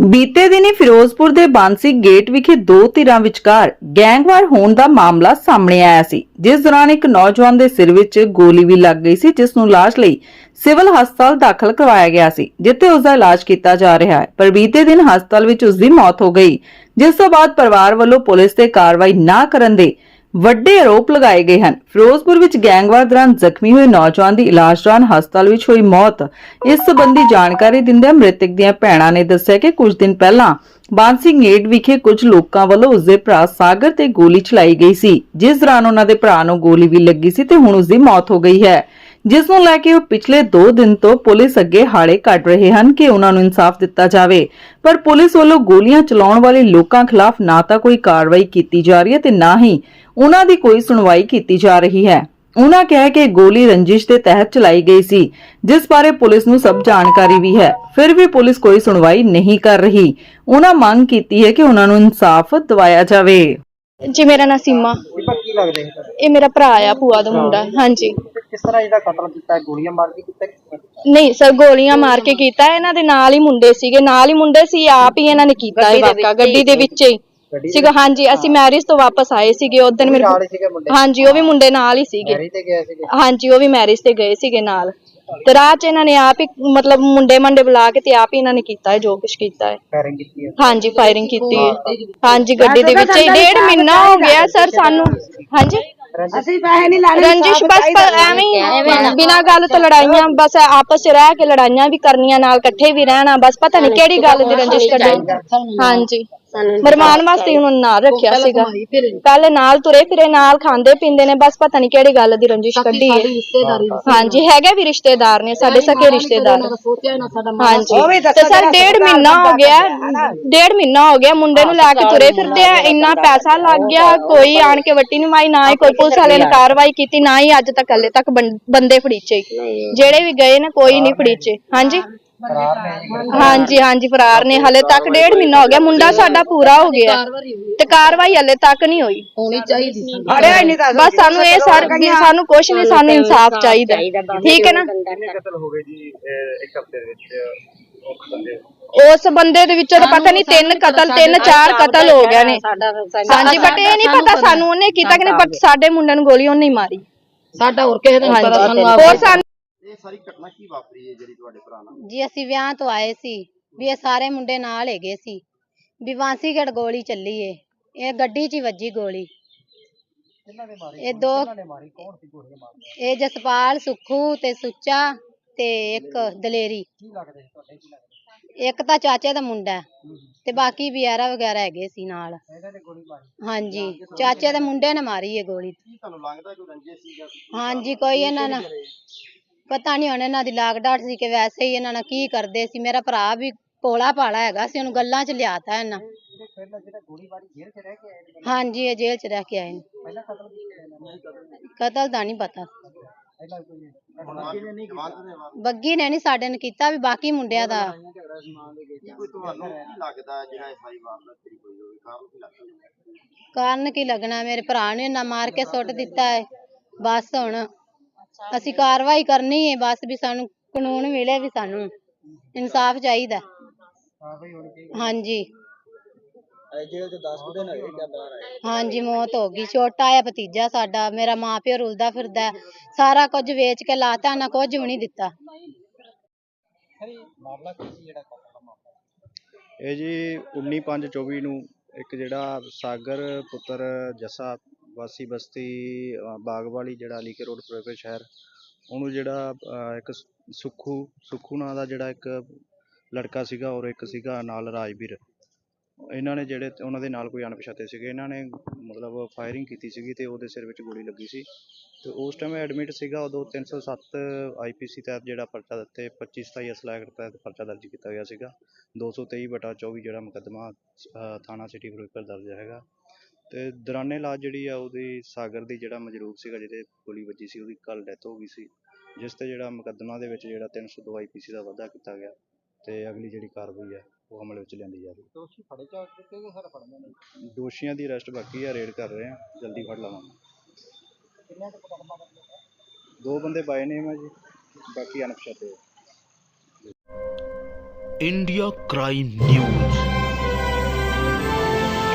ਬੀਤੇ ਦਿਨੀ ਫਿਰੋਜ਼ਪੁਰ ਦੇ ਬਾਂਸੀ ਗੇਟ ਵਿਖੇ ਦੋ ਧਿਰਾਂ ਵਿਚਕਾਰ ਗੈਂਗਵਾਰ ਹੋਣ ਦਾ ਮਾਮਲਾ ਸਾਹਮਣੇ ਆਇਆ ਸੀ। ਜਿਸ ਦੌਰਾਨ ਇੱਕ ਨੌਜਵਾਨ ਦੇ ਸਿਰ ਵਿੱਚ ਗੋਲੀ ਵੀ ਲੱਗ ਗਈ ਸੀ ਜਿਸ ਨੂੰ ਇਲਾਜ ਲਈ ਸਿਵਲ ਹਸਪਤਾਲ ਦਾਖਲ ਕਰਵਾਇਆ ਗਿਆ ਸੀ, ਜਿੱਥੇ ਉਸ ਦਾ ਇਲਾਜ ਕੀਤਾ ਜਾ ਰਿਹਾ ਹੈ। ਪਰ ਬੀਤੇ ਦਿਨ ਹਸਪਤਾਲ ਵਿੱਚ ਉਸ ਦੀ ਮੌਤ ਹੋ ਗਈ। ਜਿਸ ਤੋਂ ਬਾਅਦ ਪਰਿਵਾਰ ਵੱਲੋਂ ਪੁਲਿਸ ਤੇ ਕਾਰਵਾਈ ਨਾ ਕਰਨ ਦੇ ਵੱਡੇ ਆਰੋਪ ਲਗਾਏ ਗਏ ਹਨ। ਫਿਰੋਜ਼ਪੁਰ ਵਿੱਚ ਗੈਂਗਵਾਰ ਦੌਰਾਨ ਜ਼ਖਮੀ ਹੋਏ ਨੌਜਵਾਨ ਦੀ ਇਲਾਜ ਦੌਰਾਨ ਹਸਪਤਾਲ ਵਿੱਚ ਹੋਈ ਮੌਤ। ਇਸ ਸੰਬੰਧੀ ਜਾਣਕਾਰੀ ਦਿੰਦਿਆਂ ਮ੍ਰਿਤਕ ਦੀਆਂ ਭੈਣਾਂ ਨੇ ਦੱਸਿਆ ਕਿ ਕੁਝ ਦਿਨ ਪਹਿਲਾਂ ਬਾਂਸੀ ਨੇੜ ਵਿਖੇ ਕੁਝ ਲੋਕਾਂ ਵੱਲੋਂ ਉਸਦੇ ਭਰਾ ਸਾਗਰ ਤੇ ਗੋਲੀ ਚਲਾਈ ਗਈ ਸੀ। ਜਿਸ ਦੌਰਾਨ ਉਹਨਾਂ ਦੇ ਭਰਾ ਨੂੰ ਗੋਲੀ ਵੀ ਲੱਗੀ ਸੀ ਤੇ ਹੁਣ ਉਸਦੀ ਮੌਤ ਹੋ ਗਈ ਹੈ। ਜਿਸ ਨੂੰ ਲੈ ਕੇ ਉਹ ਪਿਛਲੇ 2 ਦਿਨ ਤੋਂ ਪੁਲਿਸ ਅੱਗੇ ਹਾੜੇ ਕੱਢ ਰਹੇ ਹਨ ਕਿ ਉਹਨਾਂ ਨੂੰ ਇਨਸਾਫ ਦਿੱਤਾ ਜਾਵੇ। ਪਰ ਪੁਲਿਸ ਵੱਲੋਂ ਗੋਲੀਆਂ ਚਲਾਉਣ ਵਾਲੇ ਲੋਕਾਂ ਖਿਲਾਫ ਨਾ ਤਾਂ ਕੋਈ ਕਾਰਵਾਈ ਕੀਤੀ ਜਾ ਰਹੀ ਹੈ ਤੇ ਨਾ ਹੀ ਉਹਨਾਂ ਦੀ ਕੋਈ ਸੁਣਵਾਈ ਕੀਤੀ ਜਾ ਰਹੀ ਹੈ। ਉਹਨਾਂ ਕਿਹਾ ਕਿ ਗੋਲੀ ਰੰਜਿਸ਼ ਦੇ ਤਹਿਤ ਚਲਾਈ ਗਈ ਸੀ ਜਿਸ ਬਾਰੇ ਪੁਲਿਸ ਨੂੰ ਸਭ ਜਾਣਕਾਰੀ ਵੀ ਹੈ। ਫਿਰ ਵੀ ਪੁਲਿਸ ਕੋਈ ਸੁਣਵਾਈ ਨਹੀਂ ਕਰ ਰਹੀ। ਉਹਨਾਂ ਮੰਗ ਕੀਤੀ ਹੈ ਕਿ ਉਹਨਾਂ ਨੂੰ ਇਨਸਾਫ ਦਿਵਾਇਆ ਜਾਵੇ। ਜੀ ਮੇਰਾ ਨਾਂ ਸੀਮਾ। ਦੀਪਕ ਕੀ ਲੱਗਦੇ ਹੈ ਤੁਹਾਨੂੰ? ਇਹ ਮੇਰਾ ਭਰਾ ਆ ਭੂਆ ਦਾ ਮੁੰਡਾ। ਹਾਂਜੀ। ਕਿਸ ਤਰ੍ਹਾਂ ਜਿਹੜਾ ਕਤਲ ਕੀਤਾ ਹੈ ਗੋਲੀਆਂ ਮਾਰ ਕੇ ਕੀਤਾ ਹੈ? ਨਹੀਂ ਸਰ ਗੋਲੀਆਂ ਮਾਰ ਕੇ ਕੀਤਾ ਇਹਨਾਂ ਦੇ ਨਾਲ ਹੀ ਮੁੰਡੇ ਸੀਗੇ ਨਾਲ ਹੀ ਮੁੰਡੇ ਸੀ ਆਪ ਹੀ ਇਹਨਾਂ ਨੇ ਕੀਤਾ ਇਹ ਵਾਕਾ ਗੱਡੀ ਦੇ ਵਿੱਚ ਹੀ। ਸੀਗਾ ਹਾਂਜੀ ਅਸੀਂ ਮੈਰਿਜ ਤੋਂ ਵਾਪਸ ਆਏ ਸੀਗੇ ਮੇਰੇ ਨਾਲ ਹੀ ਸੀਗੇ ਮੁੰਡੇ। ਹਾਂਜੀ ਉਹ ਵੀ ਮੁੰਡੇ ਨਾਲ ਹੀ ਸੀਗੇ। ਮੈਰੀ ਤੇ ਗਏ ਸੀਗੇ? ਹਾਂਜੀ ਉਹ ਵੀ ਮੈਰਿਜ ਤੇ ਗਏ ਸੀਗੇ ਨਾਲ। ਤੇ ਰਾਹ 'ਚ ਇਹਨਾਂ ਨੇ ਆਪ ਹੀ ਮਤਲਬ ਮੁੰਡੇ ਮੰਡੇ ਬੁਲਾ ਕੇ ਤੇ ਆਪ ਹੀ ਇਹਨਾਂ ਨੇ ਕੀਤਾ ਹੈ ਜੋ ਕੁਝ ਕੀਤਾ ਹੈ। ਫਾਇਰਿੰਗ ਕੀਤੀ ਹੈ। ਹਾਂਜੀ ਫਾਇਰਿੰਗ ਕੀਤੀ ਹੈ। ਹਾਂਜੀ ਗੱਡੀ ਦੇ ਵਿੱਚ ਹੀ ਡੇਢ ਮਹੀਨਾ ਹੋ ਗਿਆ ਸਰ ਸਾਨੂੰ। ਹਾਂਜੀ? ਅਸੀਂ ਪੈਸੇ ਨਹੀਂ ਲਾਣੇ ਰੰਜਿਸ਼ ਬਸ ਪਰ ਐਵੇਂ ਹੀ ਬਿਨਾਂ ਗੱਲ ਤੋਂ ਲੜਾਈਆਂ ਬਸ ਆਪਸ ਚ ਰਹਿ ਕੇ ਲੜਾਈਆਂ ਵੀ ਕਰਨੀਆਂ ਨਾਲ ਇਕੱਠੇ ਵੀ ਰਹਿਣਾ ਬਸ ਪਤਾ ਨਹੀਂ ਕਿਹੜੀ ਗੱਲ ਦੀ ਰੰਜਿਸ਼ ਕੱਢੀ ਹਾਂਜੀ। ਮਰਮਾਨ ਵਾਸਤੇ ਉਹਨਾਂ ਨੂੰ ਨਾਲ ਰੱਖਿਆ ਸੀਗਾ। ਪਹਿਲੇ ਨਾਲ ਤੁਰੇ ਫਿਰੇ ਨਾਲ ਖਾਂਦੇ ਪੀਂਦੇ ਨੇ ਬਸ ਪਤਾ ਨਹੀਂ ਕਿਹੜੀ ਗੱਲ ਦੀ ਰੰਜਿਸ਼ ਕੱਢੀ ਹੈ ਹਾਂਜੀ ਹੈਗੇ ਵੀ ਰਿਸ਼ਤੇਦਾਰ ਨੇ ਸਾਡੇ ਸਕੇ ਰਿਸ਼ਤੇਦਾਰ ਹਾਂਜੀ। ਤੇ ਸਰ ਡੇਢ ਮਹੀਨਾ ਹੋ ਗਿਆ ਡੇਢ ਮਹੀਨਾ ਹੋ ਗਿਆ ਮੁੰਡੇ ਨੂੰ ਲੈ ਕੇ ਤੁਰੇ ਫਿਰਦੇ ਆ ਇੰਨਾ ਪੈਸਾ ਲੱਗ ਗਿਆ ਕੋਈ ਆਣ ਕੇ ਵੱਟੀ ਨਹੀਂ ਮਾਈ ਨਾ ਹੀ ਕੋਈ ਪੁਲਿਸ ਵਾਲਿਆਂ ਨੇ ਕਾਰਵਾਈ ਕੀਤੀ ਨਾ ਹੀ ਅੱਜ ਤੱਕ ਹਲੇ ਤੱਕ ਬੰ- ਬੰਦੇ ਫੜੀਚੇ। ਜਿਹੜੇ ਵੀ ਗਏ ਨੇ ਕੋਈ ਨਹੀਂ ਫੜੀਚੇ। ਹਾਂਜੀ? ਹਾਂਜੀ ਹਾਂਜੀ ਫਰਾਰ ਨੇ। ਹਲੇ ਤੱਕ ਡੇਢ ਮਹੀਨਾ ਹੋ ਗਿਆ। ਮੁੰਡਾ ਸਾਡਾ ਪੂਰਾ ਹੋ ਗਿਆ। ਤੇ ਕਾਰਵਾਈ ਹਲੇ ਤੱਕ ਨਹੀਂ ਹੋਈ। ਹੋਣੀ ਚਾਹੀਦੀ ਸੀ। ਅੜਿਆ ਨਹੀਂ ਤਾਂ ਬਸ ਸਾਨੂੰ ਇਹ ਸਰ ਸਾਨੂੰ ਕੁਝ ਨਹੀਂ ਸਾਨੂੰ ਇਨਸਾਫ ਚਾਹੀਦਾ। ਠੀਕ ਹੈ ਨਾ? ਕਤਲ ਹੋ ਗਏ ਜੀ ਇੱਕ ਹਫ਼ਤੇ ਦੇ ਵਿੱਚ ਉਹ ਬੰਦੇ? ਉਸ ਬੰਦੇ ਦੇ ਵਿੱਚੋਂ ਤਾਂ ਪਤਾ ਨਹੀਂ ਤਿੰਨ ਕਤਲ ਤਿੰਨ ਚਾਰ ਕਤਲ ਹੋ ਗਏ ਨੇ। ਹਾਂਜੀ ਬਟ ਇਹ ਨਹੀਂ ਪਤਾ ਸਾਨੂੰ ਉਹਨੇ ਕੀਤਾ ਕਿ ਨਹੀਂ ਬਟ ਸਾਡੇ ਮੁੰਡੇ ਨੂੰ ਗੋਲੀ ਉਹਨੇ ਹੀ ਮਾਰੀ। ਸਾਡਾ ਹੋਰ ਕਿਸੇ ਦਾ ਸਾਨੂੰ ਸਾਰੀ ਘਟਨਾ ਕੀ ਵਾਪਰੀ ਹੈ ਜਿਹੜੀ ਤੁਹਾਡੇ ਭਰਾ ਨਾਲ? ਜੀ ਅਸੀਂ ਵਿਆਹ ਤੋਂ ਆਏ ਸੀ। ਵੀ ਇਹ ਸਾਰੇ ਮੁੰਡੇ ਨਾਲ ਹੈਗੇ ਸੀ। ਵੀ ਵਾਂਸੀਗੜ ਗੋਲੀ ਚੱਲੀ ਏ। ਇਹ ਗੱਡੀ 'ਚ ਹੀ ਵੱਜੀ ਗੋਲੀ। ਕਿੰਨਾਂ ਨੇ ਮਾਰੀ? ਇਹ ਦੋ ਕਿੰਨਾਂ ਨੇ ਮਾਰੀ? ਕੌਣ ਸੀ ਗੋਲੀਆਂ ਮਾਰੀ ਇਹ ਜਸਪਾਲ ਸੁੱਖੂ ਤੇ ਸੁੱਚਾ ਤੇ ਇੱਕ ਦਲੇਰੀ। ਕੀ ਲੱਗਦੇ ਸੀ ਤੁਹਾਡੇ? ਕੀ ਲੱਗਦੇ ਇੱਕ ਤਾਂ ਚਾਚੇ ਦਾ ਮੁੰਡਾ ਹੈ, ਤੇ ਬਾਕੀ ਵਿਆਰਾ ਵਗੈਰਾ ਹੈਗੇ ਸੀ ਨਾਲ। ਇਹਨਾਂ ਨੇ ਗੋਲੀ ਮਾਰੀ? ਹਾਂਜੀ। ਚਾਚੇ ਦੇ ਮੁੰਡੇ ਨੇ ਮਾਰੀ ਏ ਗੋਲੀ। ਕੀ ਤੁਹਾਨੂੰ ਲੱਗਦਾ ਕੋਈ ਰੰਜੇ ਸੀਗਾ ਹਾਂਜੀ ਕੋਈ ਇਹਨਾਂ ਨਾਲ ਪਤਾ ਨਹੀਂ ਹੁਣ ਇਹਨਾਂ ਦੀ ਲਾਗ ਡਾਟ ਸੀ ਕਿ ਵੈਸੇ ਹੀ ਇਹਨਾਂ ਨਾਲ ਕੀ ਕਰਦੇ ਸੀ। ਮੇਰਾ ਭਰਾ ਵੀ ਭੋਲਾ ਭਾਲਾ ਹੈਗਾ ਸੀ ਉਹਨੂੰ ਗੱਲਾਂ 'ਚ ਲਿਆਤਾ ਇਹਨਾਂ। ਜਿਹੜੇ ਪਹਿਲਾਂ ਜਿਹੜਾ ਗੋਲੀ ਮਾਰੀ ਜੇਲ੍ਹ 'ਚ ਰਹਿ ਕੇ ਆਏ ਨੇ ਹਾਂਜੀ ਇਹ ਜੇਲ੍ਹ 'ਚ ਰਹਿ ਕੇ ਆਏ ਨੇ। ਕਤਲ ਇਹਨਾਂ ਦਾ? ਨਹੀਂ। ਪਤਾ ਬੱਗੀ ਨੇ ਨਹੀਂ ਸਾਡੇ ਨੇ ਕੀਤਾ ਵੀ ਬਾਕੀ ਮੁੰਡਿਆਂ ਦਾ। ਕਾਰਨ ਕੀ ਲੱਗਦਾ? ਕਾਰਨ ਕੀ ਲੱਗਣਾ? ਮੇਰੇ ਭਰਾ ਨੇ ਨਾ ਮਾਰ ਕੇ ਸੁੱਟ ਦਿੱਤਾ ਹੈ ਬਸ ਹੁਣ ਅਸੀਂ ਕਾਰਵਾਈ ਕਰਨੀ ਹੈ ਬਸ ਵੀ ਸਾਨੂੰ ਕਾਨੂੰਨ ਮਿਲੇ ਵੀ ਸਾਨੂੰ ਇਨਸਾਫ ਚਾਹੀਦਾ। ਹਾਂਜੀ। ਹੈ ਜੇਲ੍ਹ 10 ਦਿਨ ਹੈਗੇ ਕਿਆ ਬਾਹਰ ਆਏ ਹਾਂਜੀ, ਮੌਤ ਹੋ ਗਈ। ਛੋਟਾ ਆ ਭਤੀਜਾ ਸਾਡਾ, ਮੇਰਾ ਮਾਂ ਪਿਓ ਰੁਲਦਾ ਫਿਰਦਾ ਹੈ। ਸਾਰਾ ਕੁਝ ਵੇਚ ਕੇ ਲਾਤਾ, ਨਾ ਕੁਝ ਵੀ ਨਹੀਂ ਦਿੱਤਾ। ਮਾਮਲਾ ਕੀ ਸੀ ਜਿਹੜਾ ਕਤਲ ਦਾ ਮਾਮਲਾ ਇਹ ਜੀ 19/5/24 ਨੂੰ ਇੱਕ ਜਿਹੜਾ ਸਾਗਰ ਪੁੱਤਰ ਜੱਸਾ ਵਾਸੀ ਬਸਤੀ ਅ, ਬਾਗਵਾਲੀ ਜਿਹੜਾ ਅਲੀਕੇ ਰੋਡ ਫਿਰੋਜ਼ਪੁਰ ਸ਼ਹਿਰ ਉਹਨੂੰ ਜਿਹੜਾ ਇੱਕ ਸੁੱਖੂ ਸੁੱਖੂ ਨਾਂ ਦਾ ਜਿਹੜਾ ਇੱਕ ਲੜਕਾ ਸੀਗਾ ਔਰ ਇੱਕ ਸੀਗਾ ਨਾਲ ਰਾਜਵੀਰ। ਇਹਨਾਂ ਨੇ ਜਿਹੜੇ ਉਹਨਾਂ ਦੇ ਨਾਲ ਕੋਈ ਅਣਪਛਾਤੇ ਸੀਗੇ। ਇਹਨਾਂ ਨੇ ਮਤਲਬ ਫਾਇਰਿੰਗ ਕੀਤੀ ਸੀਗੀ ਅਤੇ ਉਹਦੇ ਸਿਰ ਵਿੱਚ ਗੋਲੀ ਲੱਗੀ ਸੀ। ਅਤੇ ਉਸ ਟਾਈਮ ਐਡਮਿਟ ਸੀਗਾ ਉਦੋਂ ਤਿੰਨ ਸੌ ਸੱਤ ਆਈ ਪੀ ਸੀ ਤਹਿਤ ਜਿਹੜਾ ਪਰਚਾ ਦਿੱਤੇ 25 27 ਅਸਲਾ ਐਕਟ ਤਹਿਤ ਪਰਚਾ ਦਰਜ ਕੀਤਾ ਗਿਆ ਸੀਗਾ। 223 ਬਟਾ 24 ਜਿਹੜਾ ਮੁਕੱਦਮਾ ਥਾਣਾ ਸਿਟੀ ਫਿਰੋਜ਼ਪੁਰ ਦਰਜ ਹੈਗਾ। ਅਤੇ ਦੌਰਾਨੇ ਇਲਾਜ ਜਿਹੜੀ ਆ ਉਹਦੀ ਸਾਗਰ ਦੀ ਜਿਹੜਾ ਮਜਰੂਬ ਸੀਗਾ ਜਿਹਦੇ ਗੋਲੀ ਵੱਜੀ ਸੀ ਉਹਦੀ ਕੱਲ੍ਹ ਡੈਥ ਹੋ ਗਈ ਸੀ ਜਿਸ 'ਤੇ ਜਿਹੜਾ ਮੁਕੱਦਮਾ ਦੇ ਵਿੱਚ ਜਿਹੜਾ ਤਿੰਨ ਸੌ ਦੋ ਆਈ ਦਾ ਵਾਧਾ ਕੀਤਾ ਗਿਆ ਅਤੇ ਅਗਲੀ ਜਿਹੜੀ ਕਾਰਵਾਈ ਹੈ ਉਹ ਅਮਲ ਵਿੱਚ ਲਿਆਂਦੀ ਜਾ ਦੋਸ਼ੀਆਂ ਦੀ ਅਰੈਸਟ ਬਾਕੀ ਆ ਰੇਡ ਕਰ ਰਹੇ ਆ ਜਲਦੀ ਫੜ ਲਵਾਂਗੇ। ਦੋ ਬੰਦੇ ਬਾਏ ਨੇਮ ਆ ਜੀ ਬਾਕੀ ਅਨਪਛਾਤੇ ਇੰਡੀਆ ਕ੍ਰਾਈਮ ਨਿਊਜ਼